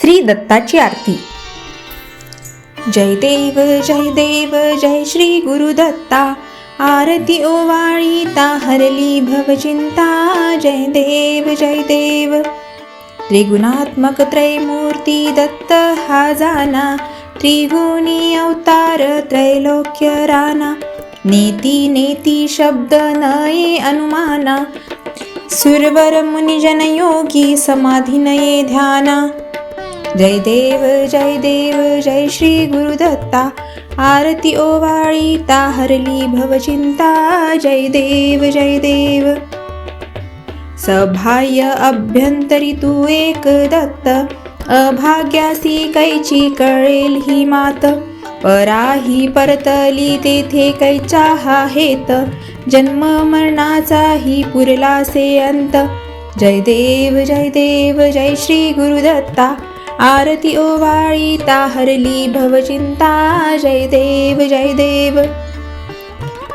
श्री दत्ताची आरती. जय देव जय देव जय श्री गुरुदत्ता आरती ओवाळीता हरली भवचिंता. जय देव जय देव त्रिगुणात्मक त्रैमूर्ती दत्त हा जाना. त्रिगुणी अवतार त्रैलोक्य राना. नेती नेती शब्द नये अनुमाना. सुरवर मुनिजन योगी समाधी नये ध्याना. जय देव जय देव जय श्री गुरुदत्ता. आरती ओवाळीता हरली भवचिंता. जय देव जय देव. सभाय अभ्यंतरी तू एक दत्त. अभाग्यासी कैची कळेल ही मात. पराही परतली तेथे कैचा हा हेत. जन्म मरणाचाही पुरलासे अंत. जय देव जय देव जय श्री गुरुदत्ता. आरती ओवाळीता हरली भवचिंता जय देव जय देव.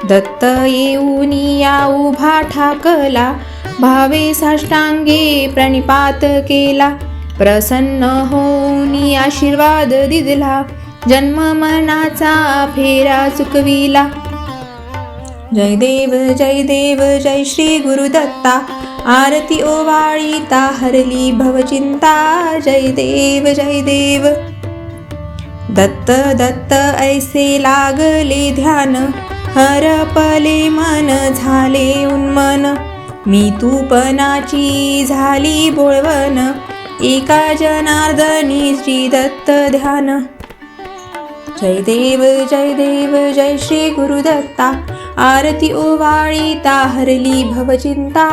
दत्त येऊनी या उभा ठाकला भावे साष्टांगे प्रणिपात केला. प्रसन्न होऊनी आशीर्वाद दिदला जन्म मनाचा फेरा चुकविला. जय देव जय देव जय श्री गुरुदत्ता. आरती ओवाळीता हरली भवचिंता जय देव जय देव. दत्त दत्त ऐसे लागले ध्यान हरपले मन झाले उन्मन. मी तूपनाची झाली बोळवण एका जनार्दनी श्री दत्त ध्यान. जय देव जय देव जय श्री गुरुदत्ता आरती ओवाळी हरली भवचिंता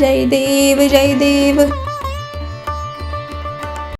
जय देव जय देव